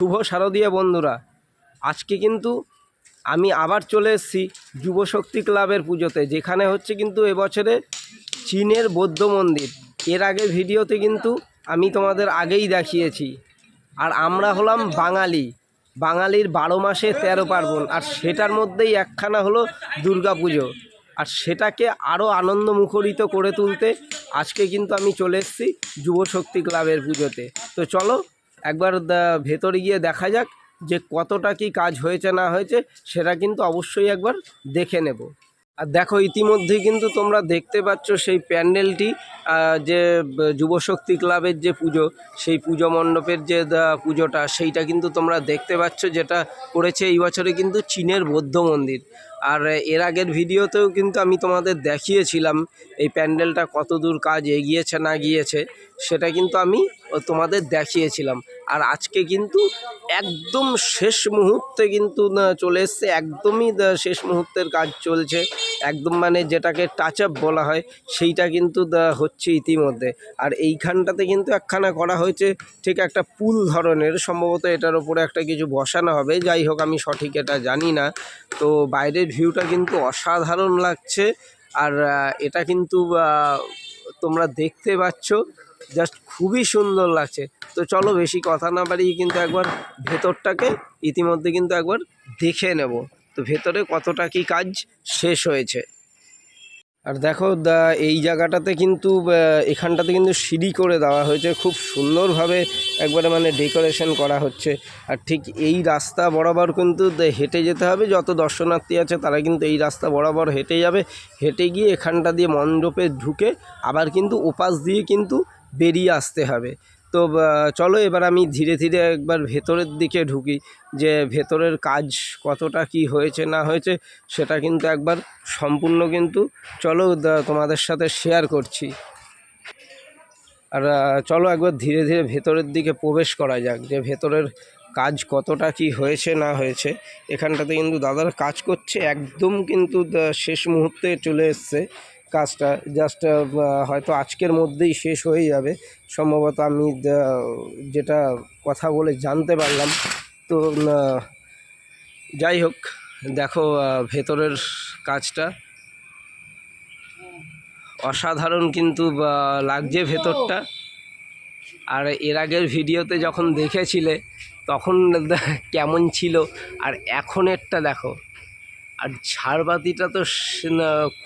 শুভ শারদীয়া বন্ধুরা, আজকে কিন্তু আমি আবার চলে এসেছি যুবশক্তি ক্লাবের পুজোতে, যেখানে হচ্ছে কিন্তু এবছরে চীনের বৌদ্ধ মন্দির। এর আগে ভিডিওতে কিন্তু আমি তোমাদের আগেই দেখিয়েছি। আর আমরা হলাম বাঙালি, বাঙালির বারো মাসে তেরো পার্বণ, আর সেটার মধ্যেই একখানা হলো দুর্গা পুজো। আর সেটাকে আরও আনন্দ মুখরিত করে তুলতে আজকে কিন্তু আমি চলে এসেছি যুবশক্তি ক্লাবের পুজোতে। তো চলো একবার ভেতরে গিয়ে দেখা যাক যে কতটা কি কাজ হয়েছে না হয়েছে, সেটা কিন্তু অবশ্যই একবার দেখে নেব। আর দেখো ইতিমধ্যেই কিন্তু তোমরা দেখতে পাচ্ছ সেই প্যান্ডেলটি যে যুবশক্তি ক্লাবের যে পুজো, সেই পুজো মণ্ডপের যে পুজোটা, সেইটা কিন্তু তোমরা দেখতে পাচ্ছ, যেটা করেছে এই বছরে কিন্তু চীনের বৌদ্ধ মন্দির। আর এর আগের ভিডিওতেও কিন্তু আমি তোমাদের দেখিয়েছিলাম এই প্যান্ডেলটা কত দূর কাজ এগিয়েছে না গিয়েছে, সেটা কিন্তু আমি তোমাদের দেখিয়েছিলাম। আর আজকে কিন্তু একদম শেষ মুহূর্তে কিন্তু চলে এসছে, একদমই শেষ মুহূর্তের কাজ চলছে। একদম মানে যেটাকে টাচ আপ বলা হয়, সেইটা কিন্তু হচ্ছে ইতিমধ্যে। আর এইখানটাতে কিন্তু একখানা করা হয়েছে, ঠিক একটা পুল ধরনের, সম্ভবত এটার ওপরে একটা কিছু বসানো হবে। যাই হোক, আমি সঠিক এটা জানি না। তো বাইরের ভিউটা কিন্তু অসাধারণ লাগছে। আর এটা কিন্তু তোমরা দেখতে পাচ্ছ, জাস্ট খুবই সুন্দর লাগছে। তো চলো বেশি কথা না বাড়িয়ে কিন্তু একবার ভেতরটাকে ইতিমধ্যে কিন্তু একবার দেখে নেব। তো ভেতরে কতটা কি কাজ শেষ হয়েছে। আর দেখো, দা- এই জায়গাটাতে কিন্তু এখানটাতে কিন্তু সিঁড়ি করে দেওয়া হয়েছে। খুব সুন্দরভাবে একবারে মানে ডেকোরেশন করা হচ্ছে। আর ঠিক এই রাস্তা বরাবর কিন্তু হেঁটে যেতে হবে। যত দর্শনার্থী আছে তারা কিন্তু এই রাস্তা বরাবর হেঁটে যাবে। হেঁটে গিয়ে এখানটা দিয়ে মণ্ডপে ঢুকে আবার কিন্তু ওপাশ দিয়ে কিন্তু বেরিয়ে আসতে হবে। তো চলো এবার আমি ধীরে ধীরে একবার ভেতরের দিকে ঢুকি যে ভেতরের কাজ কতটা কি হয়েছে না হয়েছে সেটা কিন্তু একবার সম্পূর্ণ কিন্তু চলো তোমাদের সাথে শেয়ার করছি। আর চলো একবার ধীরে ধীরে ভেতরের দিকে প্রবেশ করা যাক যে ভেতরের কাজ কতটা কি হয়েছে না হয়েছে। এখানটাতে কিন্তু দাদারা কাজ করছে, একদম কিন্তু শেষ মুহূর্তে চলে এসছে। কাজটা জাস্ট হয়তো আজকের মধ্যেই শেষ হয়ে যাবে। সম্ভবত আমি যেটা কথা বলে জানতে পারলাম। তো যাই হোক, দেখো ভেতরের কাজটা। অসাধারণ কিন্তু লাগছে ভেতরটা। আর এর আগের ভিডিওতে যখন দেখেছিলে, তখন কেমন ছিল? আর এখনেরটা দেখো। আর ঝাড়বাতিটা তো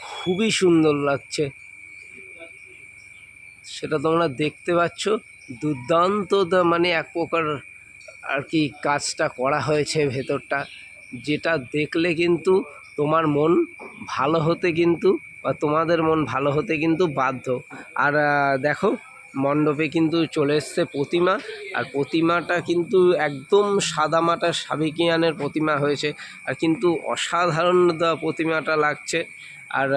খুবই সুন্দর লাগছে। সেটা তোমরা দেখতে পাচ্ছ। দুর্দান্ত মানে এক প্রকার আর কি কাজটা করা হয়েছে ভেতরটা। যেটা দেখলে কিন্তু তোমার মন ভালো হতে কিন্তু বা তোমাদের মন ভালো হতে কিন্তু বাধ্য। আর দেখো মণ্ডপে কিন্তু চলে এসছে প্রতিমা। আর প্রতিমাটা কিন্তু একদম সাদামাটা সাবেকিয়ানের প্রতিমা হয়েছে। আর কিন্তু অসাধারণ প্রতিমাটা লাগছে। আর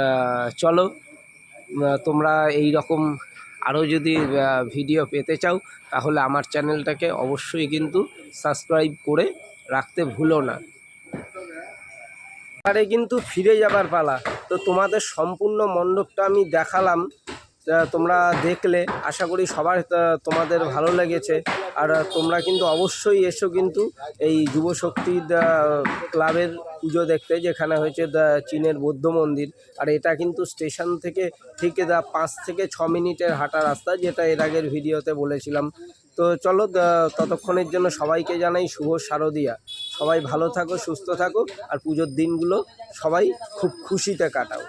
চলো তোমরা এই রকম আরও যদি ভিডিও পেতে চাও, তাহলে আমার চ্যানেলটাকে অবশ্যই কিন্তু সাবস্ক্রাইব করে রাখতে ভুলো না। আরে কিন্তু ফিরে যাবার পালা। তো তোমাদের সম্পূর্ণ মণ্ডপটা আমি দেখালাম। তোমরা দেখলে, আশা করি সবার তোমাদের ভালো লেগেছে। আর তোমরা কিন্তু অবশ্যই এসো কিন্তু এই যুবশক্তি ক্লাবের পুজো দেখতে, যেখানে হয়েছে চীনের বৌদ্ধ মন্দির। আর এটা কিন্তু স্টেশন থেকে ঠিক পাঁচ থেকে ছ মিনিটের হাঁটা রাস্তা, যেটা এর আগের ভিডিওতে বলেছিলাম। তো চলো ততক্ষণের জন্য সবাইকে জানাই শুভ শারদিয়া। সবাই ভালো থাকো, সুস্থ থাকো, আর পুজোর দিনগুলো সবাই খুব খুশিতে কাটাও।